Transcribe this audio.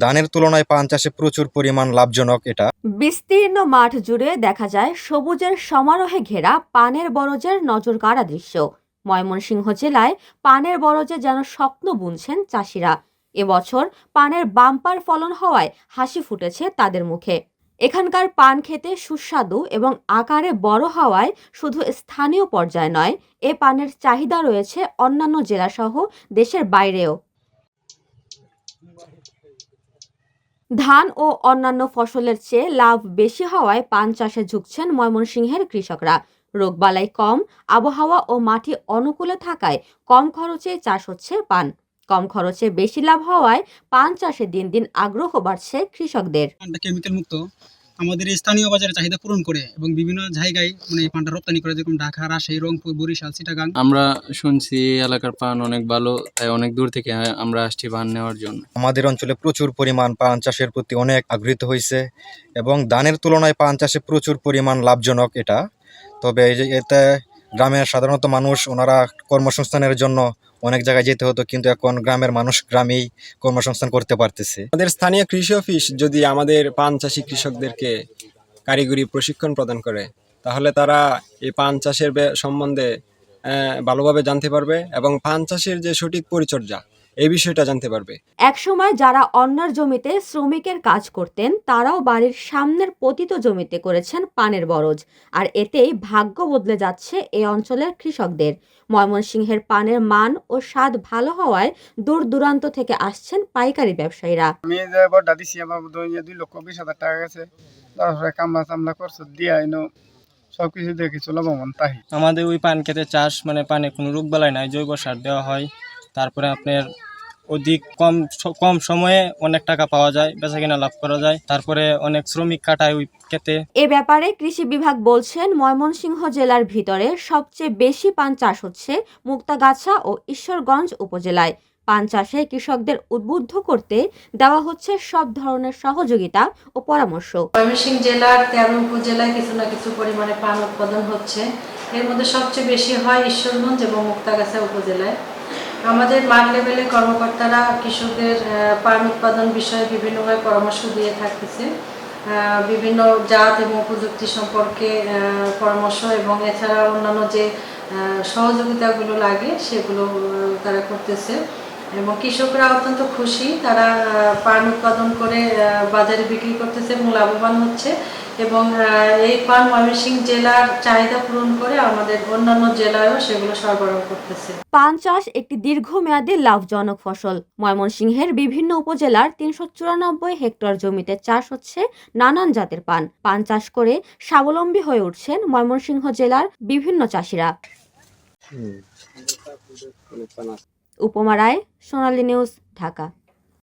ধানের তুলনায় পান চাষে প্রচুর পরিমাণ লাভজনক এটা। বিস্তীর্ণ মাঠ জুড়ে দেখা যায় সবুজের সমারোহে ঘেরা পানের বরজের নজর কাড়া দৃশ্য। ময়মনসিংহ জেলায় পানের বরজে যেন স্বপ্ন বুনছেন চাষিরা। এবছর পানের বাম্পার ফলন হওয়ায় হাসি ফুটেছে তাদের মুখে। এখানকার পান খেতে সুস্বাদু এবং আকারে বড় হওয়ায় শুধু স্থানীয় পর্যায়ে নয়, এ পানের চাহিদা রয়েছে অন্যান্য জেলাসহ দেশের বাইরেও। ধান ও অন্যান্য ফসলের চেয়ে লাভ বেশি হওয়ায় পান চাষে ঝুঁকছেন ময়মনসিংহের কৃষকরা। রোগবালাই কম, আবহাওয়া ও মাটি অনুকূলে থাকায় কম খরচে চাষ হচ্ছে পান। কম খরচে বেশি লাভ হওয়ায় পান চাষে দিন দিন আগ্রহ বাড়ছে কৃষকদের। কেমিক্যাল মুক্ত। আমাদের এই স্থানীয় বাজারে চাহিদা পূরণ করে এবং বিভিন্ন জায়গায় মানে এই পানটা রপ্তানি করে যেরকম ঢাকা রাজশাহী রংপুর বরিশাল চিটাগাং। আমরা শুনছি এই এলাকার পান অনেক ভালো তাই অনেক দূর থেকে আমরা আসছি পান নেওয়ার জন্য। আমাদের অঞ্চলে প্রচুর পরিমাণ পান চাষের প্রতি অনেক আগ্রহীত হয়েছে এবং ধানের তুলনায় পান চাষে প্রচুর পরিমাণ লাভজনক এটা। তবে এতে গ্রামের সাধারণত মানুষ ওনারা কর্মসংস্থানের জন্য অনেক জায়গায় যেতে হতো, কিন্তু এখন গ্রামের মানুষ গ্রামেই কর্মসংস্থান করতে পারতেছে। আমাদের স্থানীয় কৃষি অফিস যদি আমাদের পান চাষি কৃষকদেরকে কারিগরি প্রশিক্ষণ প্রদান করে, তাহলে তারা এই পান চাষের সম্বন্ধে ভালোভাবে জানতে পারবে এবং পান চাষের যে সঠিক পরিচর্যা এই বিষয়টা জানতে পারবে। একসময় যারা অন্যার জমিতে শ্রমিকের কাজ করতেন তারাও বাড়ির সামনের পতিত জমিতে করেছেন পানের বরজ। আর এতেই ভাগ্য বদলে যাচ্ছে এই অঞ্চলের কৃষকদের। ময়মনসিংহের পানের মান ও স্বাদ ভালো হওয়ায় দূর দূরান্ত থেকে আসছেন পাইকারি ব্যবসায়ীরা। আমি যে বড়টা দিছি আমার দুই লক্ষ বিশ হাজার টাকা গেছে। তারপরে কামলা চামলা করছে দিয়া এনো সব কিছু দিয়ে কিছু লাভবান তাই। আমাদের ওই পান খেতে চাষ মানে পানে কোনো রোগ বালাই নাই জৈব সার দেওয়া হয়। তারপরে আপনার অধিক কম কম সময়ে অনেক টাকা পাওয়া যায় বেচা কিনা লাভ করা যায়। তারপরে অনেক শ্রমিক কাটায় ওই খেতে এ ব্যাপারে কৃষি বিভাগ বলছেন ময়মনসিংহ জেলার ভিতরে সবচেয়ে বেশি পান চাষ হচ্ছে মুক্তাগাছা ও ঈশ্বরগঞ্জ উপজেলায়। পান চাষে কৃষকদের উদ্বুদ্ধ করতে দেওয়া হচ্ছে সব ধরনের সহযোগিতা ও পরামর্শ। ময়মনসিংহ জেলার তেরো উপজেলায় কিছু না কিছু পরিমাণে পান উৎপাদন হচ্ছে। এর মধ্যে সবচেয়ে বেশি হয় ঈশ্বরগঞ্জ এবং মুক্তাগাছা উপজেলায়। আমাদের মাঠ লেভেলে কর্মকর্তারা কৃষকদের পান উৎপাদন বিষয়ে বিভিন্নভাবে পরামর্শ দিয়ে থাকতেছে। বিভিন্ন জাত এবং প্রযুক্তি সম্পর্কে পরামর্শ এবং এছাড়া অন্যান্য যে সহযোগিতাগুলো লাগে সেগুলো তারা করতেছে। এবং কৃষকরা অত্যন্ত খুশি। তারা পান উৎপাদন করে বাজারে বিক্রি করতেছে এবং লাভবান হচ্ছে। এবং এই পান ময়মনসিংহ জেলার চাহিদা পূরণ করে আমাদের অন্যান্য জেলায়ও সেগুলো সরবরাহ করতেছে। পান চাষ একটি দীর্ঘমেয়াদী লাভজনক ফসল। ময়মনসিংহের বিভিন্ন উপজেলার তিনশো চুরানব্বই হেক্টর জমিতে চাষ হচ্ছে নানান জাতের পান। পান চাষ করে স্বাবলম্বী হয়ে উঠছেন ময়মনসিংহ জেলার বিভিন্ন চাষিরা। উপমা রায় সোনালী নিউজ ঢাকা।